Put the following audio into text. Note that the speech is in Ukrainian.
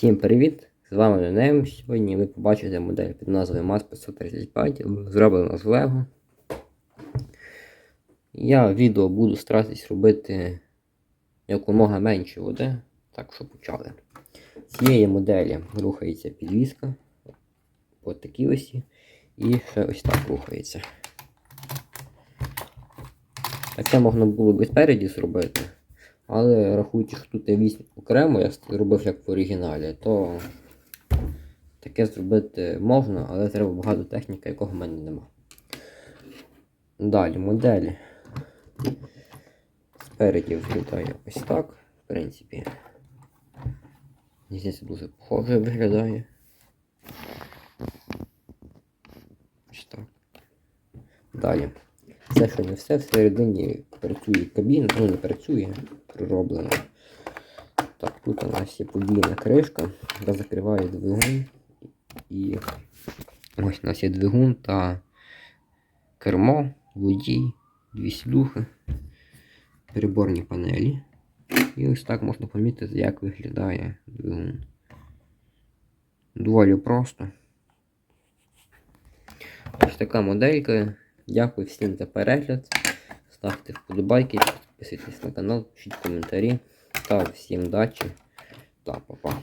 Всім привіт! З вами Ненем. Сьогодні ви побачите модель під назвою MAS 535, зроблена з Lego. Я відео буду старатись робити якомога менше води, так що почали. Цієї моделі рухається підвіска по такій осі і ще ось так рухається. Таке можна було б і спереді зробити. Але рахуючи, що тут є вісь окремо, я зробив як в оригіналі, то таке зробити можна, але треба багато техніки, якого в мене нема. Далі модель спереді виглядає ось так, в принципі. Здається, дуже похоже виглядає. Ось так. Далі. Це ще не все, всередині працює кабіна, ну не працює, пророблено. Так, тут у нас є подвійна кришка, яка закриває двигун. І ось у нас є двигун та кермо, водій, дві слюхи, переборні панелі. І ось так можна помітити, як виглядає двигун. Доволі просто. Ось така моделька. Дякую всім за перегляд. Ставте вподобайки, підписуйтесь на канал, пишіть коментарі. Та всім удачі та па-па.